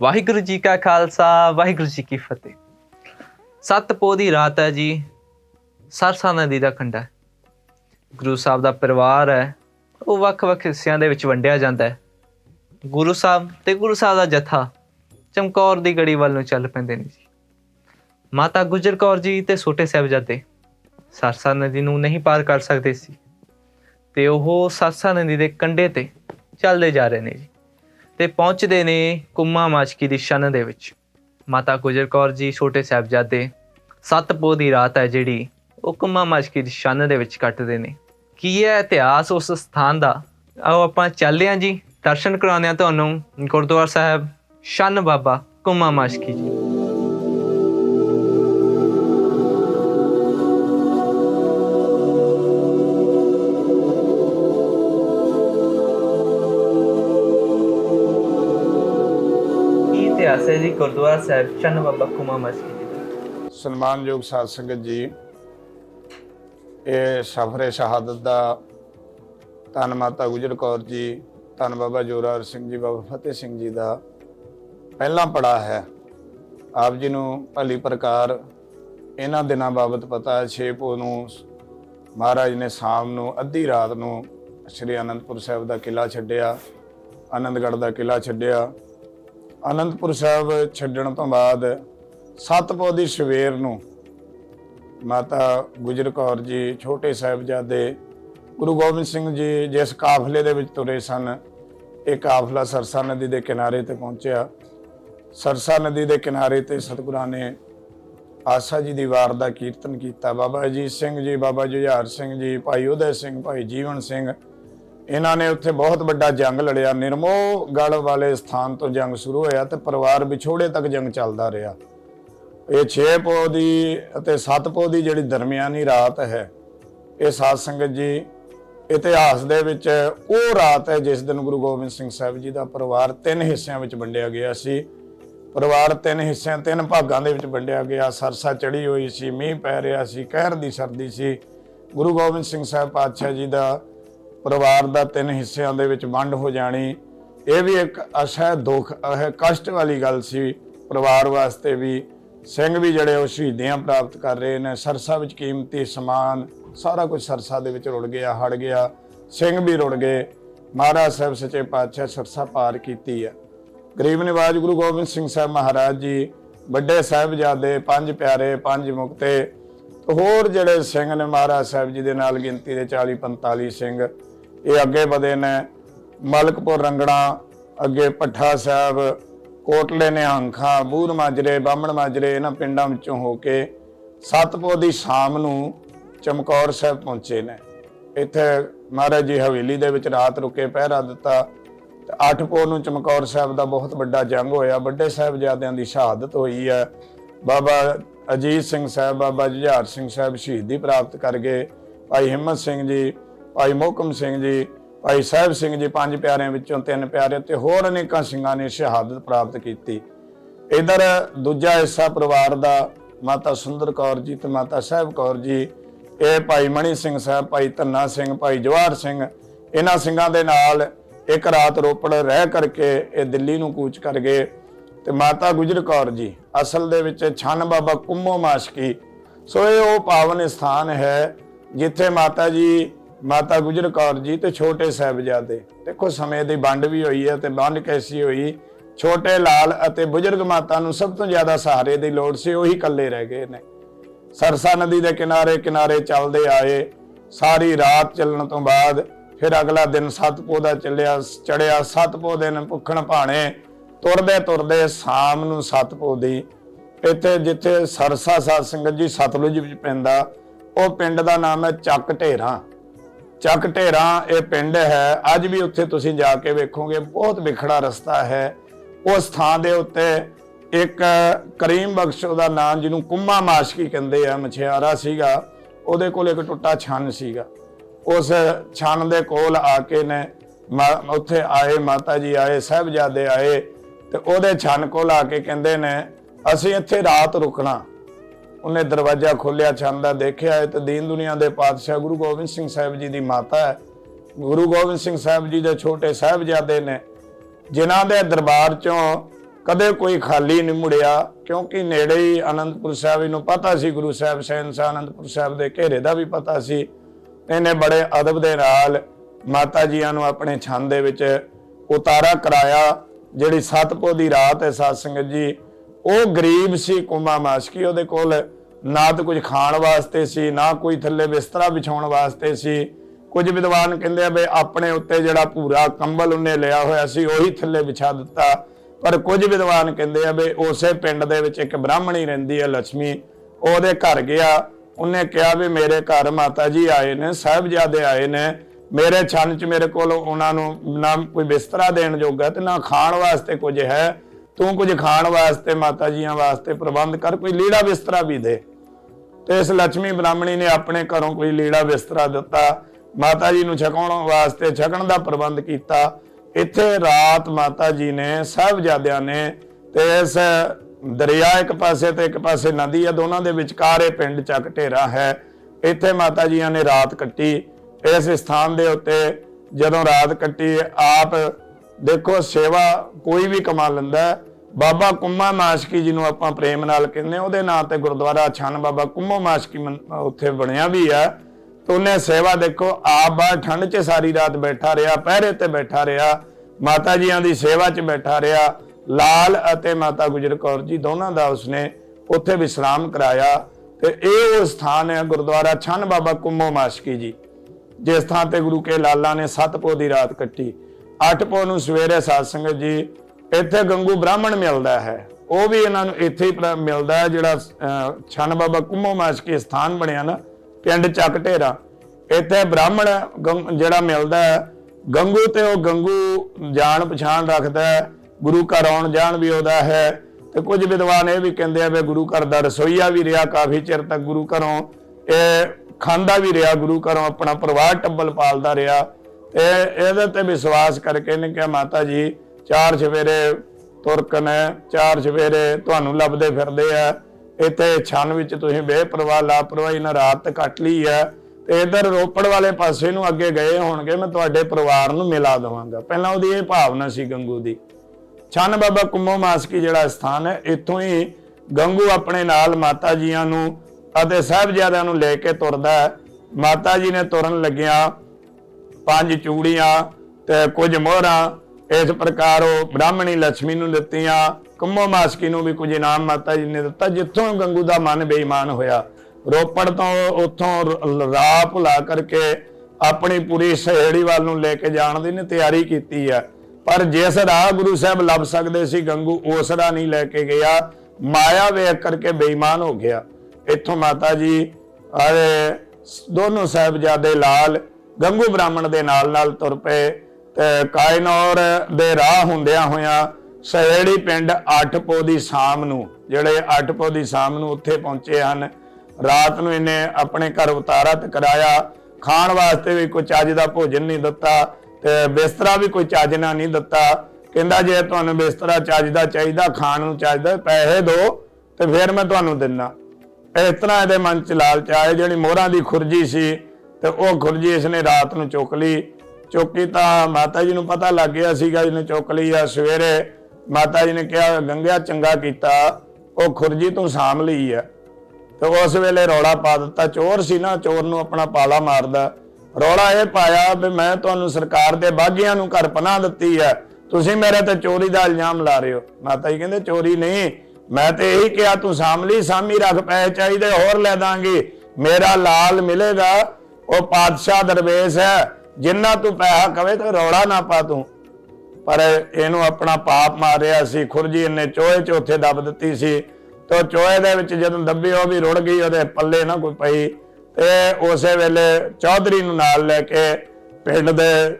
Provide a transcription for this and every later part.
ਵਾਹਿਗੁਰੂ ਜੀ ਕਾ ਖਾਲਸਾ, ਵਾਹਿਗੁਰੂ ਜੀ ਕੀ ਫਤਿਹ। ਸੱਤ ਪੋਹ ਦੀ ਰਾਤ ਹੈ ਜੀ। ਸਰਸਾ ਨਦੀ ਦਾ ਕੰਢਾ ਗੁਰੂ ਸਾਹਿਬ ਦਾ ਪਰਿਵਾਰ ਹੈ। ਉਹ ਵੱਖ-ਵੱਖ ਹਿੱਸਿਆਂ ਦੇ ਵਿੱਚ ਵੰਡਿਆ ਜਾਂਦਾ ਹੈ। ਗੁਰੂ ਸਾਹਿਬ ਤੇ ਗੁਰੂ ਸਾਹਿਬ ਦਾ ਜਥਾ ਚਮਕੌਰ ਦੀ ਗੜੀ ਵੱਲ ਨੂੰ ਚੱਲ ਪੈਂਦੇ ਨੇ ਜੀ। ਮਾਤਾ ਗੁਜਰ ਕੌਰ ਜੀ ਤੇ ਛੋਟੇ ਸਾਹਿਬਜ਼ਾਦੇ ਸਰਸਾ ਨਦੀ ਨੂੰ ਨਹੀਂ ਪਾਰ ਕਰ ਸਕਦੇ ਸੀ। ਤੇ ਉਹ ਸਰਸਾ ਨਦੀ ਦੇ ਕੰਢੇ ਤੇ ਚੱਲਦੇ ਜਾ ਰਹੇ ਨੇ ਜੀ। ਤੇ ਪਹੁੰਚਦੇ ਨੇ ਕੁੰਮਾ ਮਾਚਕੀ ਦੀ ਸ਼ਨ ਦੇ ਵਿੱਚ। ਮਾਤਾ ਗੁਜਰ ਕੌਰ ਜੀ, ਛੋਟੇ ਸਾਹਿਬਜ਼ਾਦੇ, ਸੱਤ ਪੋਹ ਦੀ ਰਾਤ ਹੈ ਜਿਹੜੀ ਉਹ ਕੁੰਮਾ ਮਾਚਕੀ ਦੀ ਸ਼ਨ ਦੇ ਵਿੱਚ ਕੱਟਦੇ ਨੇ। ਕੀ ਹੈ ਇਤਿਹਾਸ ਉਸ ਸਥਾਨ ਦਾ? ਆਓ ਆਪਾਂ ਚੱਲਦੇ ਹਾਂ ਜੀ। ਦਰਸ਼ਨ ਕਰਾਉਂਦੇ ਹਾਂ ਤੁਹਾਨੂੰ ਗੁਰਦੁਆਰਾ ਸਾਹਿਬ ਸ਼ਨ ਬਾਬਾ ਕੁੰਮਾ ਮਾਚਕੀ ਜੀ। ਇਤਿਹਾਸ ਹੈ ਜੀ, ਗੁਰਦੁਆਰਾ ਸਾਹਿਬ ਸ਼ਨ ਬਾਬਾ ਕੁੰਮਾ ਮਾਚਕੀ ਸਨਮਾਨਯੋਗ ਸਾਧ ਸੰਗਤ ਜੀ, ਇਹ ਸਫਰੇ ਸ਼ਹਾਦਤ ਦਾ ਧੰਨ ਮਾਤਾ ਗੁਜਰ ਕੌਰ ਜੀ, ਧੰਨ ਬਾਬਾ ਜੋਰਾਵਰ ਸਿੰਘ ਜੀ, ਬਾਬਾ ਫਤਿਹ ਸਿੰਘ ਜੀ ਦਾ ਪਹਿਲਾ ਪੜਾ ਹੈ। ਆਪ ਜੀ ਨੂੰ ਭਲੀ ਪ੍ਰਕਾਰ ਇਹਨਾਂ ਦਿਨਾਂ ਬਾਬਤ ਪਤਾ ਹੈ 6 ਪੋ ਨੂੰ ਮਹਾਰਾਜ ਨੇ ਸ਼ਾਮ ਨੂੰ, ਅੱਧੀ ਰਾਤ ਨੂੰ ਸ੍ਰੀ ਅਨੰਦਪੁਰ ਸਾਹਿਬ ਦਾ ਕਿਲਾ ਛੱਡਿਆ ਆਨੰਦਗੜ੍ਹ ਦਾ ਕਿਲਾ ਛੱਡਿਆ। ਅਨੰਦਪੁਰ ਸਾਹਿਬ ਛੱਡਣ ਤੋਂ ਬਾਅਦ ਸਤਪੋ ਦੀ ਸਵੇਰ ਨੂੰ ਮਾਤਾ ਗੁਜਰ ਕੌਰ ਜੀ, ਛੋਟੇ ਸਾਹਿਬਜ਼ਾਦੇ ਗੁਰੂ ਗੋਬਿੰਦ ਸਿੰਘ ਜੀ ਜਿਸ ਕਾਫਲੇ ਦੇ ਵਿੱਚ ਤੁਰੇ ਸਨ, ਇਹ ਕਾਫਲਾ ਸਰਸਾ ਨਦੀ ਦੇ ਕਿਨਾਰੇ ਤੇ ਪਹੁੰਚਿਆ। ਸਰਸਾ ਨਦੀ ਦੇ ਕਿਨਾਰੇ ਤੇ ਸਤਿਗੁਰਾਂ ਨੇ ਆਸਾ ਜੀ ਦੀ ਵਾਰ ਦਾ ਕੀਰਤਨ ਕੀਤਾ। ਬਾਬਾ ਅਜੀਤ ਸਿੰਘ ਜੀ, ਬਾਬਾ ਜੁਝਾਰ ਸਿੰਘ ਜੀ, ਭਾਈ ਉਦੈ ਸਿੰਘ, ਭਾਈ ਜੀਵਨ ਸਿੰਘ ਇਹਨਾਂ ਨੇ ਉੱਥੇ ਬਹੁਤ ਵੱਡਾ ਜੰਗ ਲੜਿਆ। ਨਿਰਮੋਹ ਗੜ ਵਾਲੇ ਸਥਾਨ ਤੋਂ ਜੰਗ ਸ਼ੁਰੂ ਹੋਇਆ ਤੇ ਪਰਿਵਾਰ ਵਿਛੋੜੇ ਤੱਕ ਜੰਗ ਚੱਲਦਾ ਰਿਹਾ। ਇਹ 6 ਪੋ ਦੀ ਅਤੇ 7 ਪੋ ਦੀ ਜਿਹੜੀ ਦਰਮਿਆਨੀ ਰਾਤ ਹੈ, ਇਹ ਸਾਧ ਸੰਗਤ ਜੀ ਇਤਿਹਾਸ ਦੇ ਵਿੱਚ ਉਹ ਰਾਤ ਹੈ ਜਿਸ ਦਿਨ ਗੁਰੂ ਗੋਬਿੰਦ ਸਿੰਘ ਸਾਹਿਬ ਜੀ ਦਾ ਪਰਿਵਾਰ ਤਿੰਨ ਹਿੱਸਿਆਂ ਵਿੱਚ ਵੰਡਿਆ ਗਿਆ ਸੀ। ਪਰਿਵਾਰ ਤਿੰਨ ਹਿੱਸਿਆਂ, ਤਿੰਨ ਭਾਗਾਂ ਦੇ ਵਿੱਚ ਵੰਡਿਆ ਗਿਆ। ਸਰਸਾ ਚੜੀ ਹੋਈ ਸੀ, ਮੀਂਹ ਪੈ ਰਿਹਾ ਸੀ, ਕਹਿਰ ਦੀ ਸਰਦੀ ਸੀ। ਗੁਰੂ ਗੋਬਿੰਦ ਸਿੰਘ ਸਾਹਿਬ ਪਾਤਸ਼ਾਹ ਜੀ ਦਾ ਪਰਿਵਾਰ ਦਾ ਤਿੰਨ ਹਿੱਸਿਆਂ ਦੇ ਵਿੱਚ ਵੰਡ ਹੋ ਜਾਣੀ, ਇਹ ਵੀ ਇੱਕ ਅਸਹਿ ਦੁੱਖ ਹੈ ਕਸ਼ਟ ਵਾਲੀ ਗੱਲ ਸੀ। ਪਰਿਵਾਰ ਵਾਸਤੇ ਵੀ ਸਿੰਘ ਵੀ ਜਿਹੜੇ ਉਹ ਸ਼ਹੀਦੀਆਂ ਪ੍ਰਾਪਤ ਕਰ ਰਹੇ ਨੇ, ਸਰਸਾ ਵਿੱਚ ਕੀਮਤੀ ਸਮਾਨ, ਸਾਰਾ ਕੁਝ ਸਰਸਾ ਦੇ ਵਿੱਚ ਰੁੜ ਗਿਆ, ਹੜ ਗਿਆ, ਸਿੰਘ ਵੀ ਰੁੜ ਗਏ। ਮਹਾਰਾਜ ਸਾਹਿਬ ਸੱਚੇ ਪਾਤਸ਼ਾਹ ਸਰਸਾ ਪਾਰ ਕੀਤੀ ਹੈ ਗਰੀਬ ਨਿਵਾਜ ਗੁਰੂ ਗੋਬਿੰਦ ਸਿੰਘ ਸਾਹਿਬ ਮਹਾਰਾਜ ਜੀ, ਵੱਡੇ ਸਾਹਿਬਜ਼ਾਦੇ, ਪੰਜ ਪਿਆਰੇ, ਪੰਜ ਮੁਕਤੇ ਹੋਰ ਜਿਹੜੇ ਸਿੰਘ ਨੇ ਮਹਾਰਾਜ ਸਾਹਿਬ ਜੀ ਦੇ ਨਾਲ ਗਿਣਤੀ ਦੇ 40 45 ਸਿੰਘ। ਇਹ ਅੱਗੇ ਵਧੇ ਨੇ। ਮਲਕਪੁਰ ਰੰਗਣਾ ਅੱਗੇ ਪੱਠਾ ਸਾਹਿਬ, ਕੋਟਲੇ, ਨਿਹੰਖਾਂ ਬੂਰ ਮਾਜਰੇ, ਬਾਹਮਣ ਮਾਜਰੇ, ਇਹਨਾਂ ਪਿੰਡਾਂ ਵਿੱਚੋਂ ਹੋ ਕੇ ਸਤਪੁਰ ਦੀ ਸ਼ਾਮ ਨੂੰ ਚਮਕੌਰ ਸਾਹਿਬ ਪਹੁੰਚੇ ਨੇ। ਇੱਥੇ ਮਹਾਰਾਜ ਜੀ ਹਵੇਲੀ ਦੇ ਵਿੱਚ ਰਾਤ ਰੁਕੇ, ਪਹਿਰਾ ਦਿੱਤਾ ਤੇ ਅੱਠ ਪੋ ਨੂੰ ਚਮਕੌਰ ਸਾਹਿਬ ਦਾ ਬਹੁਤ ਵੱਡਾ ਜੰਗ ਹੋਇਆ। ਵੱਡੇ ਸਾਹਿਬਜ਼ਾਦਿਆਂ ਦੀ ਸ਼ਹਾਦਤ ਹੋਈ ਹੈ। ਬਾਬਾ ਅਜੀਤ ਸਿੰਘ ਸਾਹਿਬ, ਬਾਬਾ ਜੁਝਾਰ ਸਿੰਘ ਸਾਹਿਬ ਸ਼ਹੀਦੀ ਪ੍ਰਾਪਤ ਕਰ ਗਏ। ਭਾਈ ਹਿੰਮਤ ਸਿੰਘ ਜੀ ਭਾਈ ਮੋਹਕਮ ਸਿੰਘ ਜੀ, ਭਾਈ ਸਾਹਿਬ ਸਿੰਘ ਜੀ ਪੰਜ ਪਿਆਰਿਆਂ ਵਿੱਚੋਂ ਤਿੰਨ ਪਿਆਰੇ ਤੇ ਹੋਰ ਅਨੇਕਾਂ ਸਿੰਘਾਂ ਨੇ ਸ਼ਹਾਦਤ ਪ੍ਰਾਪਤ ਕੀਤੀ। ਇਧਰ ਦੂਜਾ ਹਿੱਸਾ ਪਰਿਵਾਰ ਦਾ ਮਾਤਾ ਸੁੰਦਰ ਕੌਰ ਜੀ ਤੇ ਮਾਤਾ ਸਾਹਿਬ ਕੌਰ ਜੀ, ਇਹ ਭਾਈ ਮਣੀ ਸਿੰਘ ਸਾਹਿਬ, ਭਾਈ ਧੰਨਾ ਸਿੰਘ, ਭਾਈ ਜਵਾਹਰ ਸਿੰਘ, ਇਹਨਾਂ ਸਿੰਘਾਂ ਦੇ ਨਾਲ ਇੱਕ ਰਾਤ ਰੋਪੜ ਰਹਿ ਕਰਕੇ ਇਹ ਦਿੱਲੀ ਨੂੰ ਕੂਚ ਕਰ ਗਏ ਤੇ ਮਾਤਾ ਗੁਜਰ ਕੌਰ ਜੀ, ਅਸਲ ਦੇ ਵਿੱਚ ਛੰਨ ਬਾਬਾ ਕੁੰਮੋ ਮਾਸ਼ਕੀ। ਸੋ ਇਹ ਉਹ ਪਾਵਨ ਸਥਾਨ ਹੈ ਜਿੱਥੇ ਮਾਤਾ ਜੀ ਮਾਤਾ ਗੁਜਰ ਕੌਰ ਜੀ ਤੇ ਛੋਟੇ ਸਾਹਿਬਜ਼ਾਦੇ। ਦੇਖੋ, ਸਮੇਂ ਦੀ ਵੰਡ ਵੀ ਹੋਈ ਹੈ ਤੇ ਵੰਡ ਕੈਸੀ ਹੋਈ? ਛੋਟੇ ਲਾਲ ਅਤੇ ਬੁਜ਼ੁਰਗ ਮਾਤਾ ਨੂੰ ਸਭ ਤੋਂ ਜ਼ਿਆਦਾ ਸਹਾਰੇ ਦੀ ਲੋੜ ਸੀ, ਉਹੀ ਇਕੱਲੇ ਰਹਿ ਗਏ ਨੇ। ਸਰਸਾ ਨਦੀ ਦੇ ਕਿਨਾਰੇ ਕਿਨਾਰੇ ਚੱਲਦੇ ਆਏ। ਸਾਰੀ ਰਾਤ ਚੱਲਣ ਤੋਂ ਬਾਅਦ ਫਿਰ ਅਗਲਾ ਦਿਨ ਸਤਪੋ ਦਾ ਚੱਲਿਆ, ਚੜਿਆ ਸਤਪੋ ਦਿਨ ਭੁੱਖਣ ਭਾਣੇ। ਤੁਰਦੇ ਤੁਰਦੇ ਸ਼ਾਮ ਨੂੰ ਸਤਪੋ ਦੀ, ਇੱਥੇ ਜਿੱਥੇ ਸਰਸਾ ਸਾਧ ਸੰਗਤ ਜੀ ਸਤਲੁਜ ਵਿੱਚ ਪੈਂਦਾ, ਉਹ ਪਿੰਡ ਦਾ ਨਾਮ ਹੈ ਚੱਕ ਢੇਰਾਂ। ਚੱਕ ਢੇਰਾਂ, ਇਹ ਪਿੰਡ ਹੈ। ਅੱਜ ਵੀ ਉੱਥੇ ਤੁਸੀਂ ਜਾ ਕੇ ਵੇਖੋਗੇ, ਬਹੁਤ ਵਿਖੜਾ ਰਸਤਾ ਹੈ। ਉਸ ਥਾਂ ਦੇ ਉੱਤੇ ਇੱਕ ਕਰੀਮ ਬਖਸ਼ ਉਹਦਾ ਨਾਮ, ਜਿਹਨੂੰ ਕੁੰਮਾ ਮਾਸ਼ਕੀ ਕਹਿੰਦੇ ਆ, ਮਛਿਆਰਾ ਸੀਗਾ। ਉਹਦੇ ਕੋਲ ਇੱਕ ਟੁੱਟਾ ਛੰਨ ਸੀਗਾ। ਉਸ ਛੰਨ ਦੇ ਕੋਲ ਆ ਕੇ ਨੇ ਮਾ- ਉੱਥੇ ਆਏ, ਮਾਤਾ ਜੀ ਆਏ, ਸਾਹਿਬਜ਼ਾਦੇ ਆਏ ਤੇ ਉਹਦੇ ਛੰਨ ਕੋਲ ਆ ਕੇ ਕਹਿੰਦੇ ਨੇ, ਅਸੀਂ ਇੱਥੇ ਰਾਤ ਰੁਕਣਾ। ਉਹਨੇ ਦਰਵਾਜ਼ਾ ਖੋਲ੍ਹਿਆ ਛੰਨ ਦਾ ਦੇਖਿਆ ਹੈ ਤੇ ਦੀਨ ਦੁਨੀਆ ਦੇ ਪਾਤਸ਼ਾਹ ਗੁਰੂ ਗੋਬਿੰਦ ਸਿੰਘ ਸਾਹਿਬ ਜੀ ਦੀ ਮਾਤਾ ਹੈ। ਗੁਰੂ ਗੋਬਿੰਦ ਸਿੰਘ ਸਾਹਿਬ ਜੀ ਦੇ ਛੋਟੇ ਸਾਹਿਬਜ਼ਾਦੇ ਨੇ ਜਿਨ੍ਹਾਂ ਦੇ ਦਰਬਾਰ ਚੋਂ ਕਦੇ ਕੋਈ ਖਾਲੀ ਨਹੀਂ ਮੁੜਿਆ, ਕਿਉਂਕਿ ਨੇੜੇ ਹੀ ਅਨੰਦਪੁਰ ਸਾਹਿਬ ਨੂੰ ਪਤਾ ਸੀ ਗੁਰੂ ਸਾਹਿਬ ਸਹਿਨਸ਼ਾਹ ਅਨੰਦਪੁਰ ਸਾਹਿਬ ਦੇ ਘੇਰੇ ਦਾ ਵੀ ਪਤਾ ਸੀ। ਇਹਨੇ ਬੜੇ ਅਦਬ ਦੇ ਨਾਲ ਮਾਤਾ ਜੀਆਂ ਨੂੰ ਆਪਣੇ ਛੰਦ ਦੇ ਵਿੱਚ ਉਤਾਰਾ ਕਰਾਇਆ, ਜਿਹੜੀ ਸਤਪੋ ਦੀ ਰਾਤ ਹੈ, ਸਾਧ ਸੰਗਤ ਜੀ ਉਹ ਗਰੀਬ ਸੀ ਕੁਮਾ ਮਾਸ਼ਕੀ, ਉਹਦੇ ਕੋਲ ਨਾ ਤਾਂ ਕੁਝ ਖਾਣ ਵਾਸਤੇ ਸੀ, ਨਾ ਕੋਈ ਥੱਲੇ ਬਿਸਤਰਾ ਵਿਛਾਉਣ ਵਾਸਤੇ ਸੀ। ਕੁਝ ਵਿਦਵਾਨ ਕਹਿੰਦੇ ਆ ਵੀ ਆਪਣੇ ਉੱਤੇ ਜਿਹੜਾ ਪੂਰਾ ਕੰਬਲ ਉਹਨੇ ਲਿਆ ਹੋਇਆ ਸੀ, ਉਹੀ ਥੱਲੇ ਵਿਛਾ ਦਿੱਤਾ। ਪਰ ਕੁਝ ਵਿਦਵਾਨ ਕਹਿੰਦੇ ਆ ਵੀ ਉਸੇ ਪਿੰਡ ਦੇ ਵਿੱਚ ਇੱਕ ਬ੍ਰਾਹਮਣੀ ਰਹਿੰਦੀ ਹੈ ਲక్ష్ਮੀ ਉਹਦੇ ਘਰ ਗਿਆ। ਉਹਨੇ ਕਿਹਾ ਵੀ ਮੇਰੇ ਘਰ ਮਾਤਾ ਜੀ ਆਏ ਨੇ, ਸਾਹਿਬਜ਼ਾਦੇ ਆਏ ਨੇ। ਮੇਰੇ ਛੰਨ ਚ ਮੇਰੇ ਕੋਲ ਉਹਨਾਂ ਨੂੰ ਨਾ ਕੋਈ ਬਿਸਤਰਾ ਦੇਣ ਜੋਗਾ ਤੇ ਨਾ ਖਾਣ ਵਾਸਤੇ ਕੁਝ ਹੈ। ਤੂੰ ਕੁਝ ਖਾਣ ਵਾਸਤੇ ਮਾਤਾ ਜੀਆਂ ਵਾਸਤੇ ਪ੍ਰਬੰਧ ਕਰ, ਕੋਈ ਲੀੜਾ ਬਿਸਤਰਾ ਵੀ ਦੇ। ਤੇ ਇਸ ਲక్ష్ਮੀ ਬ੍ਰਾਹਮਣੀ ਨੇ ਆਪਣੇ ਘਰੋਂ ਕੋਈ ਲੀੜਾ ਬਿਸਤਰਾ ਦਿੱਤਾ। ਮਾਤਾ ਜੀ ਨੂੰ ਛਕਾਉਣ ਵਾਸਤੇ, ਛਕਣ ਦਾ ਪ੍ਰਬੰਧ ਕੀਤਾ। ਇੱਥੇ ਰਾਤ ਮਾਤਾ ਜੀ ਨੇ, ਸਾਹਿਬਜ਼ਾਦਿਆਂ ਨੇ ਤੇ ਇਸ ਦਰਿਆ ਇੱਕ ਪਾਸੇ ਤੇ ਇੱਕ ਪਾਸੇ ਨਦੀ ਆ, ਦੋਨਾਂ ਦੇ ਵਿਚਕਾਰ ਇਹ ਪਿੰਡ ਚੱਕ ਢੇਰਾ ਹੈ। ਇੱਥੇ ਮਾਤਾ ਜੀਆਂ ਨੇ ਰਾਤ ਕੱਟੀ। ਇਸ ਸਥਾਨ ਦੇ ਉੱਤੇ ਜਦੋਂ ਰਾਤ ਕੱਟੀ, ਆਪ ਦੇਖੋ ਸੇਵਾ ਕੋਈ ਵੀ ਕਮਾ ਲੈਂਦਾ ਬਾਬਾ ਕੁੰਮਾ ਮਾਸ਼ਕੀ ਜੀ ਨੂੰ ਆਪਾਂ ਪ੍ਰੇਮ ਨਾਲ ਕਹਿੰਦੇ ਹਾਂ, ਉਹਦੇ ਨਾਂ ਤੇ ਗੁਰਦੁਆਰਾ ਛੰਨ ਬਾਬਾ ਕੁੰਮੋ ਮਾਸ਼ਕੀ ਉੱਥੇ ਬਣਿਆ ਵੀ ਆ। ਤੇ ਉਹਨੇ ਸੇਵਾ ਦੇਖੋ ਆਪ ਬਾਹਰ ਠੰਡ 'ਚ ਸਾਰੀ ਰਾਤ ਬੈਠਾ ਰਿਹਾ ਪਹਿਰੇ ਤੇ ਬੈਠਾ ਰਿਹਾ ਮਾਤਾ ਜੀਆਂ ਦੀ ਸੇਵਾ 'ਚ ਬੈਠਾ ਰਿਹਾ ਲਾਲ ਅਤੇ ਮਾਤਾ ਗੁਜਰ ਕੌਰ ਜੀ ਦੋਨਾਂ ਦਾ ਉਸਨੇ ਉੱਥੇ ਵਿਸ਼ਰਾਮ ਕਰਾਇਆ। ਤੇ ਇਹ ਉਹ ਸਥਾਨ ਹੈ ਗੁਰਦੁਆਰਾ ਛੰਨ ਬਾਬਾ ਕੁੰਮੋ ਮਾਸ਼ਕੀ ਜੀ ਜਿਸ ਥਾਂ ਤੇ ਗੁਰੂ ਕੇ ਲਾਲਾ ਨੇ ਸੱਤ ਪੋ ਦੀ ਰਾਤ ਕੱਟੀ। ਅੱਠ ਪੋ ਨੂੰ ਸਵੇਰੇ ਸਾਧ ਸੰਗਤ ਜੀ ਇੱਥੇ ਗੰਗੂ ਬ੍ਰਾਹਮਣ ਮਿਲਦਾ ਹੈ। ਉਹ ਵੀ ਇਹਨਾਂ ਨੂੰ ਇੱਥੇ ਹੀ ਪ੍ਰ- ਮਿਲਦਾ ਹੈ ਜਿਹੜਾ ਅਹ, ਬਾਬਾ ਕੁੰਮੋ ਮਾਸ਼ਕੀ ਸਥਾਨ ਬਣਿਆ ਨਾ ਪਿੰਡ ਚੱਕ ਢੇਰਾ। ਇੱਥੇ ਬ੍ਰਾਹਮਣ ਗੰ- ਜਿਹੜਾ ਮਿਲਦਾ ਹੈ ਗੰਗੂ ਤੇ ਉਹ ਗੰਗੂ ਜਾਣ ਪਛਾਣ ਰੱਖਦਾ ਹੈ ਗੁਰੂ ਘਰ ਆਉਣ ਜਾਣ ਵੀ ਉਹਦਾ ਹੈ। ਤੇ ਕੁਝ ਵਿਦਵਾਨ ਇਹ ਵੀ ਕਹਿੰਦੇ ਆ ਵੀ ਗੁਰੂ ਘਰ ਦਾ ਰਸੋਈਆ ਵੀ ਰਿਹਾ ਕਾਫੀ ਚਿਰ ਤੱਕ ਗੁਰੂ ਘਰੋਂ ਇਹ ਖਾਂਦਾ ਵੀ ਰਿਹਾ ਗੁਰੂ ਘਰੋਂ ਆਪਣਾ ਪਰਿਵਾਰ ਟੱਬਲ ਪਾਲਦਾ ਰਿਹਾ। ਤੇ ਇਹਦੇ ਤੇ ਵਿਸ਼ਵਾਸ ਕਰਕੇ ਇਹਨੇ ਕਿਹਾ ਮਾਤਾ ਜੀ ਚਾਰ ਸਵੇਰੇ ਤੁਰਕ ਹੈ, ਚਾਰ ਸਵੇਰੇ ਤੁਹਾਨੂੰ ਲੱਭਦੇ ਫਿਰਦੇ ਆ। ਇੱਥੇ ਛੰਨ ਵਿੱਚ ਤੁਸੀਂ ਬੇਪਰਵਾਹ, ਲਾਪਰਵਾਹੀ ਨਾਲ ਰਾਤ ਕੱਟ ਲਈ ਹੈ ਤੇ ਇਧਰ ਰੋਪੜ ਵਾਲੇ ਪਾਸੇ ਨੂੰ ਅੱਗੇ ਗਏ ਹੋਣਗੇ, ਮੈਂ ਤੁਹਾਡੇ ਪਰਿਵਾਰ ਨੂੰ ਮਿਲਾ ਦਵਾਂਗਾ। ਪਹਿਲਾਂ ਉਹਦੀ ਇਹ ਭਾਵਨਾ ਸੀ ਗੰਗੂ ਦੀ। ਛੰਨ ਬਾਬਾ ਕੁੰਮੋ ਮਾਸਕੀ ਜਿਹੜਾ ਸਥਾਨ ਹੈ, ਇੱਥੋਂ ਹੀ ਗੰਗੂ ਆਪਣੇ ਨਾਲ ਮਾਤਾ ਜੀਆਂ ਨੂੰ ਅਤੇ ਸਾਹਿਬਜ਼ਾਦਿਆਂ ਨੂੰ ਲੈ ਕੇ ਤੁਰਦਾ ਹੈ। ਮਾਤਾ ਜੀ ਨੇ ਤੁਰਨ ਲੱਗਿਆ ਪੰਜ ਚੂੜੀਆਂ ਤੇ ਕੁਝ ਮੋਹਰਾਂ ਇਸ ਪ੍ਰਕਾਰ ਉਹ ਬ੍ਰਾਹਮਣੀ ਲక్ష్ਮੀ ਨੂੰ ਦਿੱਤੀਆਂ ਕੁੰਭੋ ਮਾਸਕੀ ਨੂੰ ਵੀ ਕੁਝ ਇਨਾਮ ਮਾਤਾ ਜੀ ਨੇ ਦਿੱਤਾ, ਜਿੱਥੋਂ ਗੰਗੂ ਦਾ ਮਨ ਬੇਈਮਾਨ ਹੋਇਆ। ਰੋਪੜ ਤੋਂ ਉੱਥੋਂ ਰਾਹ ਭੁਲਾ ਕਰਕੇ ਆਪਣੀ ਪੂਰੀ ਸਹੇੜੀ ਵੱਲ ਨੂੰ ਲੈ ਕੇ ਜਾਣ ਦੀ ਨੇ ਤਿਆਰੀ ਕੀਤੀ ਹੈ ਪਰ ਜਿਸ ਰਾਹ ਗੁਰੂ ਸਾਹਿਬ ਲੱਭ ਸਕਦੇ ਸੀ, ਗੰਗੂ ਉਸ ਰਾਹ ਨਹੀਂ ਲੈ ਕੇ ਗਿਆ। ਮਾਇਆ ਵੇਖ ਕਰਕੇ ਬੇਈਮਾਨ ਹੋ ਗਿਆ। ਇੱਥੋਂ ਮਾਤਾ ਜੀ ਆਰੇ ਦੋਨੋਂ ਸਾਹਿਬਜ਼ਾਦੇ ਲਾਲ, ਗੰਗੂ ਬ੍ਰਾਹਮਣ ਦੇ ਨਾਲ ਨਾਲ ਤੁਰ ਪਏ। ਕਾਇਨੌਰ ਦੇ ਰਾਹ ਹੁੰਦਿਆਂ ਹੋਇਆਂ ਸਹੇੜੀ ਪਿੰਡ ਅੱਠ ਪੋ ਦੀ ਸ਼ਾਮ ਨੂੰ, ਜਿਹੜੇ ਅੱਠ ਪੋ ਦੀ ਸ਼ਾਮ ਨੂੰ ਉੱਥੇ ਪਹੁੰਚੇ ਹਨ, ਰਾਤ ਨੂੰ ਇਹਨੇ ਆਪਣੇ ਘਰ ਉਤਾਰਾ ਤੇ ਕਰਾਇਆ। ਖਾਣ ਵਾਸਤੇ ਵੀ ਕੋਈ ਚੱਜ ਦਾ ਭੋਜਨ ਨਹੀਂ ਦਿੱਤਾ ਤੇ ਬਿਸਤਰਾ ਵੀ ਕੋਈ ਚੱਜ ਨਾਲ ਨਹੀਂ ਦਿੱਤਾ। ਕਹਿੰਦਾ ਜੇ ਤੁਹਾਨੂੰ ਬਿਸਤਰਾ ਚੱਜ ਦਾ ਚਾਹੀਦਾ, ਖਾਣ ਨੂੰ ਚੱਜ ਦਾ, ਪੈਸੇ ਦਿਓ ਤੇ ਫਿਰ ਮੈਂ ਤੁਹਾਨੂੰ ਦਿੰਨਾ। ਇਸ ਤਰ੍ਹਾਂ ਇਹਦੇ ਮਨ ਚ ਲਾਲਚ ਆਏ ਜਿਹੜੀ ਮੋਹਰਾਂ ਦੀ ਖੁਰਜੀ ਸੀ ਤੇ ਉਹ ਖੁਰਜੀ ਇਸਨੇ ਰਾਤ ਨੂੰ ਚੁੱਕ ਲਈ। ਚੁੱਕੀ ਤਾਂ ਮਾਤਾ ਜੀ ਨੂੰ ਪਤਾ ਲੱਗ ਗਿਆ ਸੀਗਾ ਇਹਨੇ ਚੁੱਕ ਲਈ ਆ ਸਵੇਰੇ। ਮਾਤਾ ਜੀ ਨੇ ਕਿਹਾ, ਗੰਗਿਆ, ਚੰਗਾ ਕੀਤਾ। ਉਹ ਖੁਰਜੀ ਤੂੰ ਸਾਂਭ ਲਈ ਆ। ਤੇ ਉਸ ਵੇਲੇ ਰੌਲਾ ਪਾ ਦਿੱਤਾ। ਚੋਰ ਸੀ ਨਾ, ਚੋਰ ਨੂੰ ਆਪਣਾ ਪਾਲਾ ਮਾਰਦਾ। ਰੌਲਾ ਇਹ ਪਾਇਆ ਵੀ ਮੈਂ ਤੁਹਾਨੂੰ ਸਰਕਾਰ ਦੇ ਬਾਗੀਆਂ ਨੂੰ ਘਰ ਪਨਾਹ ਦਿੱਤੀ ਹੈ ਤੁਸੀਂ ਮੇਰੇ ਤੇ ਚੋਰੀ ਦਾ ਇਲਜ਼ਾਮ ਲਾ ਰਹੇ ਹੋ। ਮਾਤਾ ਜੀ ਕਹਿੰਦੇ, ਚੋਰੀ ਨਹੀਂ। ਮੈਂ ਤੇ ਇਹੀ ਕਿਹਾ, ਤੂੰ ਸਾਂਭਲੀ ਸਾਮੀ ਰੱਖ, ਪੈਸੇ ਚਾਹੀਦੇ, ਹੋਰ ਲੈ ਦਾਂਗੇ। ਮੇਰਾ ਲਾਲ ਮਿਲੇਗਾ। ਉਹ ਪਾਤਸ਼ਾਹ ਦਰਵੇਸ਼ ਹੈ। ਜਿੰਨਾ ਤੂੰ ਪੈਸਾ ਕਵੇ ਤੇ ਰੌਲਾ ਨਾ ਪਾ ਤੂੰ। ਪਰ ਇਹਨੂੰ ਆਪਣਾ ਪਾਪ ਮਾਰਿਆ ਸੀ ਖੁਰਜੀ ਇਹਨੇ ਚੋਹੇ ਚ ਉੱਥੇ ਦੱਬ ਦਿੱਤੀ ਸੀ। ਤੇ ਚੋਹੇ ਦੇ ਵਿੱਚ ਜਦੋਂ ਦੱਬੀ ਉਹ ਵੀ ਰੁੜ ਗਈ, ਉਹਦੇ ਪੱਲੇ ਨਾ ਕੋਈ ਪਈ। ਤੇ ਉਸੇ ਵੇਲੇ ਚੌਧਰੀ ਨੂੰ ਨਾਲ ਲੈ ਕੇ ਪਿੰਡ ਦੇ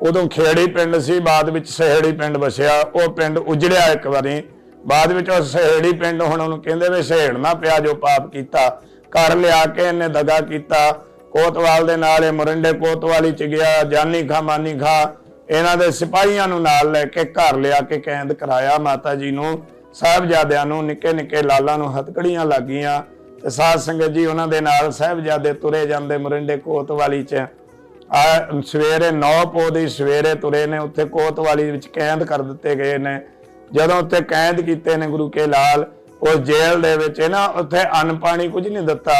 ਉਦੋਂ ਖੇੜੀ ਪਿੰਡ ਸੀ, ਬਾਅਦ ਵਿੱਚ ਸਹੇੜੀ ਪਿੰਡ ਵਸਿਆ। ਉਹ ਪਿੰਡ ਉਜੜਿਆ ਇੱਕ ਵਾਰੀ। ਬਾਅਦ ਵਿੱਚ ਉਹ ਸਹੇੜੀ ਪਿੰਡ ਹੁਣ ਉਹਨੂੰ ਕਹਿੰਦੇ ਵੀ ਸਹੇੜਨਾ ਪਿਆ ਜੋ ਪਾਪ ਕੀਤਾ। ਘਰ ਲਿਆ ਕੇ ਇਹਨੇ ਦਗਾ ਕੀਤਾ। ਕੋਤਵਾਲ ਦੇ ਨਾਲ ਇਹ ਮੁਰੰਡੇ ਕੋਤਵਾਲੀ ਚ ਗਿਆ, ਜਾਨੀ ਖਾ ਮਾਨੀ ਖਾ, ਇਹਨਾਂ ਦੇ ਸਿਪਾਹੀਆਂ ਨੂੰ ਨਾਲ ਲੈ ਕੇ ਘਰ ਲਿਆ ਕੇ ਕੈਦ ਕਰਾਇਆ ਮਾਤਾ ਜੀ ਨੂੰ। ਸਾਹਿਬਜ਼ਾਦਿਆਂ ਨੂੰ ਨਿੱਕੇ ਨਿੱਕੇ ਲਾਲਾਂ ਨੂੰ ਹਥਕੜੀਆਂ ਲੱਗੀਆਂ ਤੇ ਸਾਧ ਸੰਗਤ ਜੀ ਉਹਨਾਂ ਦੇ ਨਾਲ ਸਾਹਿਬਜ਼ਾਦੇ ਤੁਰੇ ਜਾਂਦੇ ਮੁਰਿੰਡੇ ਕੋਤਵਾਲੀ ਚ। ਆ ਸਵੇਰੇ 9 ਪੋ ਦੀ ਸਵੇਰੇ ਤੁਰੇ ਨੇ, ਉੱਥੇ ਕੋਤਵਾਲੀ ਵਿੱਚ ਕੈਦ ਕਰ ਦਿੱਤੇ ਗਏ ਨੇ। ਜਦੋਂ ਉੱਥੇ ਕੈਦ ਕੀਤੇ ਨੇ ਗੁਰੂ ਕੇ ਲਾਲ ਉਸ ਜੇਲ੍ਹ ਦੇ ਵਿੱਚ ਨਾ ਉੱਥੇ ਅੰਨ ਪਾਣੀ ਕੁਝ ਨਹੀਂ ਦਿੱਤਾ।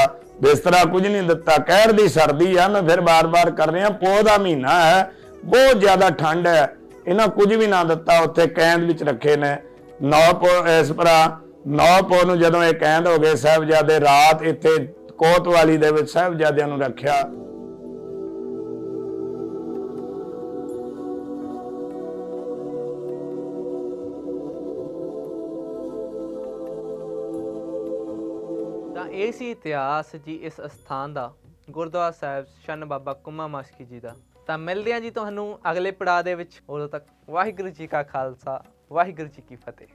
ਬਿਸਤਰਾ ਕੁਝ ਨਹੀਂ ਦਿੱਤਾ, ਕਹਿਰ ਦੀ ਸਰਦੀ ਆ, ਮੈਂ ਫਿਰ ਬਾਰ-ਬਾਰ ਕਰ ਰਿਹਾ, ਪੋਹ ਦਾ ਮਹੀਨਾ ਹੈ, ਬਹੁਤ ਜ਼ਿਆਦਾ ਠੰਡ ਹੈ, ਇਹਨਾਂ ਕੁਝ ਵੀ ਨਾ ਦਿੱਤਾ, ਉੱਥੇ ਕੈਦ ਵਿੱਚ ਰੱਖੇ ਨੇ। ਨੌ ਪੋ, ਇਸ ਭਰਾ, ਨੌ ਪੋ ਨੂੰ ਜਦੋਂ ਇਹ ਕੈਦ ਹੋ ਗਏ, ਸਾਹਿਬਜ਼ਾਦੇ ਰਾਤ ਇੱਥੇ ਕੋਤਵਾਲੀ ਦੇ ਵਿੱਚ ਸਾਹਿਬਜ਼ਾਦਿਆਂ ਨੂੰ ਰੱਖਿਆ। ਇਹ ਸੀ ਇਤਿਹਾਸ ਜੀ ਇਸ ਅਸਥਾਨ ਦਾ, ਗੁਰਦੁਆਰਾ ਸਾਹਿਬ ਸ਼ਨ ਬਾਬਾ ਕੁਮਾ ਮਾਸ਼ਕੀ ਜੀ ਦਾ। ਤਾਂ ਮਿਲਦੇ ਹਾਂ ਜੀ ਤੁਹਾਨੂੰ ਅਗਲੇ ਪੜਾਅ ਦੇ ਵਿੱਚ। ਉਦੋਂ ਤੱਕ ਵਾਹਿਗੁਰੂ ਜੀ ਕਾ ਖਾਲਸਾ, ਵਾਹਿਗੁਰੂ ਜੀ ਕੀ ਫਤਿਹ।